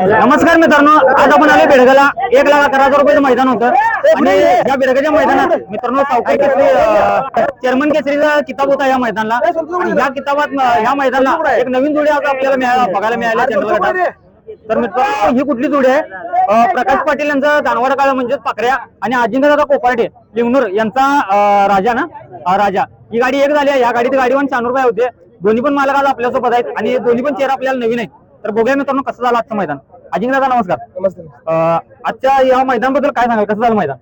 नमस्कार मित्रांनो आज आपण आले बेडगाला एक लाख अकरा हजार रुपयाचं मैदान होतं. आणि या. बेडगाच्या मैदानात मित्रांनो सावकर केसरी चेअरमन केसरीचा किताब होता या मैदानाला. आणि या. किताबात या मैदानाला एक नवीन जोडी आज आपल्याला मिळाला बघायला मिळाली जनरल गटात तर मित्रांनो ही कुठली जोडी आहे? प्रकाश पाटील यांचा दानवाडा काळ म्हणजेच पाकऱ्या आणि अजिंक्य दादा कोपारडे लिंगनूर यांचा राजा ना? राजा. ही गाडी एक झाली आहे. या गाडीत गाडीवान चानूर रुपये होते. दोन्ही पण मालक आज आपल्यासोबत आहेत आणि दोन्ही पण चेहरा आपल्याला नवीन आहेत तर बघूया मित्रांनो कसं झालं आजचं मैदान. अजिंक्य दादा नमस्कार. नमस्ते अं, आजच्या या मैदानाबद्दल काय सांगाल? कसं झालं मैदान?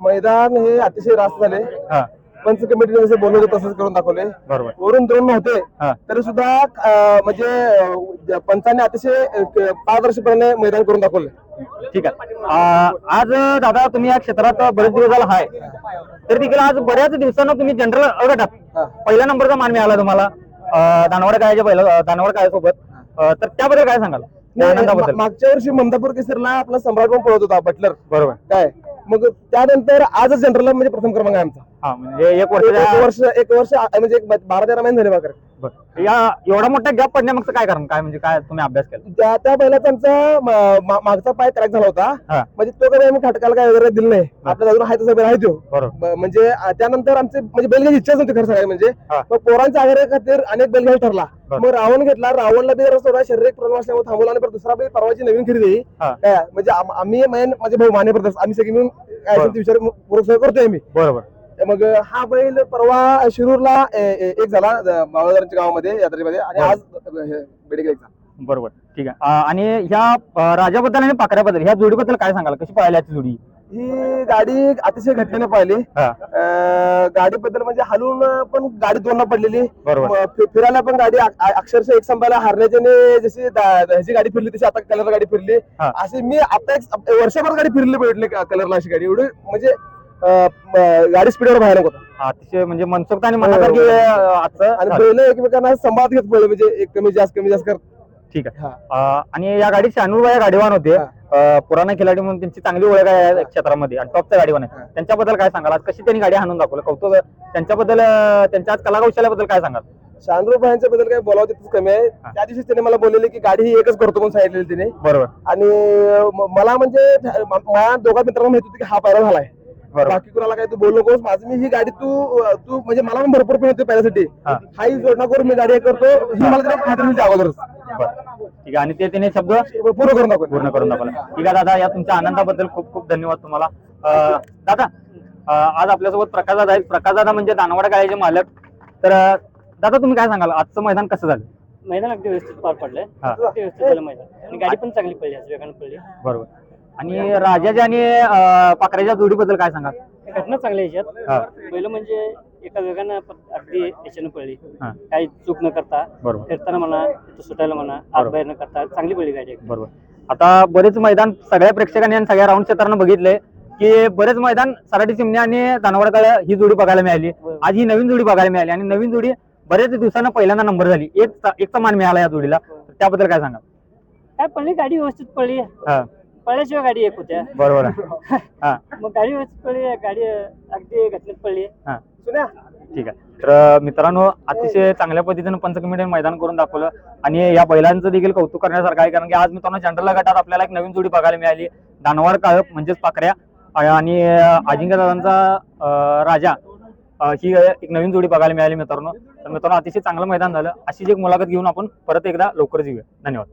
मैदान हे अतिशय रास्त झाले. हा. पंच कमिटीने जसे बोलवलं तसंच करून दाखवले. बरोबर. वरून द्रोण नव्हते हा. तरी सुद्धा अं, म्हणजे अं, पंचांनी अतिशय अं, पारदर्शकपणे मैदान करून दाखवले. ठीक आहे. अं, आज अं, दादा तुम्ही या क्षेत्रात बरेच दिवस झाला हाय तर देखील आज बऱ्याच दिवसांना तुम्ही जनरल. गटात पहिल्या नंबरचा मान मिळाला तुम्हाला. अं, दानवड काळाच्या पहिला दानवड काळासोबत. अं, तर त्याबद्दल काय सांगाल? त्या आनंदाबद्दल मागच्या वर्षी ममदापूर केसरला आपला सम्राट पण पळत होता बटलर. बरोबर. काय? मग त्यानंतर आजच जनरलला म्हणजे प्रथम क्रमांक आहे आमचा. हा म्हणजे एक एक वर्ष वर्ष एक वर्ष म्हणजे एक बारा तेरा महिने झाले या एवढा मोठा गॅप पडण्यामागचं काय कारण? काय म्हणजे काय तुम्ही अभ्यास केला? त्या त्या पहिला त्यांचा म- मा- मागचा पाय क्रॅक झाला होता. हा. म्हणजे तो कधी आम्ही खटकाला काय वगैरे दिलं नाही. आपल्या अजून आहे तसं बैल आहे तो. बरोबर. ब- म्हणजे आ- त्यानंतर आमचे म्हणजे बैल घ्यायची इच्छाच नव्हती खरं सांगायला म्हणजे. हा. मग पोरांच्या आग्रह खातीर अनेक बैल घ्यायला ठरला. बरं. मग रावण घेतला. रावणला बी जरा थोडा शारीरिक प्रॉब्लेम असल्यामुळे थांबवला आणि परत दुसरा बैल परवाची नवीन खरेदी. हा. काय? म्हणजे आम- आम्ही मेन माझे भाऊ माने प्रदेश आम्ही सगळे मिळून काय असेल ते विचार पूर्ण करतोय आम्ही. बरोबर. मग हा बैल परवा शिरूरला एक झाला बाळादारांच्या गावामध्ये यात्रेमध्ये. आणि. आज हे बेडगेचा बरोबर. ठीक आहे. अं, आणि ह्या राजाबद्दल आणि पाकऱ्याबद्दल ह्या जोडीबद्दल काय सांगाल? कशी पाहिली आजची जोडी? ही गाडी अतिशय घटनेने पाहिली. हा. गाडीबद्दल म्हणजे हलून पण गाडी दोनला पडलेली. बरोबर. फि- फिरायला पण गाडी अ- अ- अक्षरशः एक संपायला हारण्याच्याने जशी दा- ह्याची गाडी फिरली तशी आता कलर गाडी फिरली. हा. अशी मी आता एक वर्षभर गाडी फिरली भेटली कलरला अशी गाडी. एवढी म्हणजे गाडी स्पीडवर बाहेर होता अतिशय म्हणजे मनसोक्त आणि मनासारखी अं, आजचं आणि. बैल एकमेकांना संवाद घेत पडले म्हणजे एक कमी जास्त कमी जास्त कर ठीक आहे. हा. अं, आणि या गाडीत शानूरबाई गाडीवान होते. अं, पुराणा खिलाडी म्हणून त्यांची चांगली ओळख आहे या क्षेत्रामध्ये आणि टॉपचा गाडीवान आहे. हा. त्यांच्याबद्दल काय सांगाल? आज कशी त्यांनी गाडी हाणून दाखवलं? कौतुक त्यांच्याबद्दल अं, त्यांच्या आज कलाकौशल्याबद्दल काय सांगाल? शानरू भाईंच्या बद्दल काही बोलावं तिथंच कमी आहे. हा. त्या दिवशी त्याने मला बोललेले की गाडी ही एकच करतो म्हणून सांगितलेली तिने. बरोबर. आणि म- मला म्हणजे म- माझ्या दोघा मित्रांना माहीत होती की हा पायरा झालाय. बाकी कुणाला काय तू बोलू नकोस. माझं मी ही गाडी तू तू म्हणजे मला पण भरपूर पण होते पहिल्यासाठी. हा. हाही जोडणा करून मी गाडी करतो. ही मला त्याला खात्री अगोदरच. ठीक आहे. आणि ते त्याने शब्द पूर्ण करून दाखवलं पूर्ण करून दाखवला. ठीक आहे दादा या तुमच्या आनंदाबद्दल खूप खूप धन्यवाद तुम्हाला. दादा आज आपल्यासोबत प्रकाश दादा आहेत. प्रकाश दादा म्हणजे दानवाडा गाळ्याचे मालक. तर दादा तुम्ही काय सांगाल? आजचं मैदान कसं झालं? मैदान अगदी व्यवस्थित पार पडलंय. हा. अगदी व्यवस्थित झालं मैदान. आणि गाडी पण चांगली पडली वेगानं पडली. बरोबर. आणि राजाच्या आणि अं, पाकऱ्याच्या जोडीबद्दल काय सांगाल? घटना चांगली आहे हा. याच्यात पहिलं म्हणजे एका वेगानं प- अगदी याच्यानं पडली. हा. काही चूक न करता बरोबर. फिरताना म्हणा इथं सुटायला म्हणा आत बरोबर. बाहेर न करता चांगली गाडी एकदम. बरोबर. आता बरेच मैदान सगळ्या प्रेक्षकांनी आणि सगळ्या राऊंड क्षेत्रानं बघितले की बरेच मैदान सराटी चिमणी आणि दानवडकडे ही जोडी बघायला मिळाली. बरोबर. आज ही नवीन जोडी बघायला मिळाली आणि नवीन जोडी बऱ्याच दिवसांना पहिल्यांदा नंबर झाली. एक एकचा मान मिळाला या जोडीला. तर त्याबद्दल काय सांगा काय पडली गाडी व्यवस्थित पडली. पडल्याशिवाय गाडी एक होत्या. बरोबर आहे. हा. मग गाडी व्यवस्थित पडली गाडी अगदी घटनेत पडली हा. ठीक आहे. तर मित्रांनो अतिशय चांगल्या पद्धतीने पंचकमिटीने मैदान करून दाखवलं. आणि या बैलांचं देखील कौतुक करण्यासारखं आहे. कारण की आज मित्रांनो जनरल गटात आपल्याला एक नवीन जोडी बघायला मिळाली. दानवाड काळप म्हणजेच पाकऱ्या. आणि अजिंक्य दादांचा राजा. अं, ही एक नवीन जोडी बघायला मिळाली मित्रांनो. तर मित्रांनो अतिशय चांगलं मैदान झालं. अशीच एक मुलाखत घेऊन आपण परत एकदा लवकरच येऊया. धन्यवाद.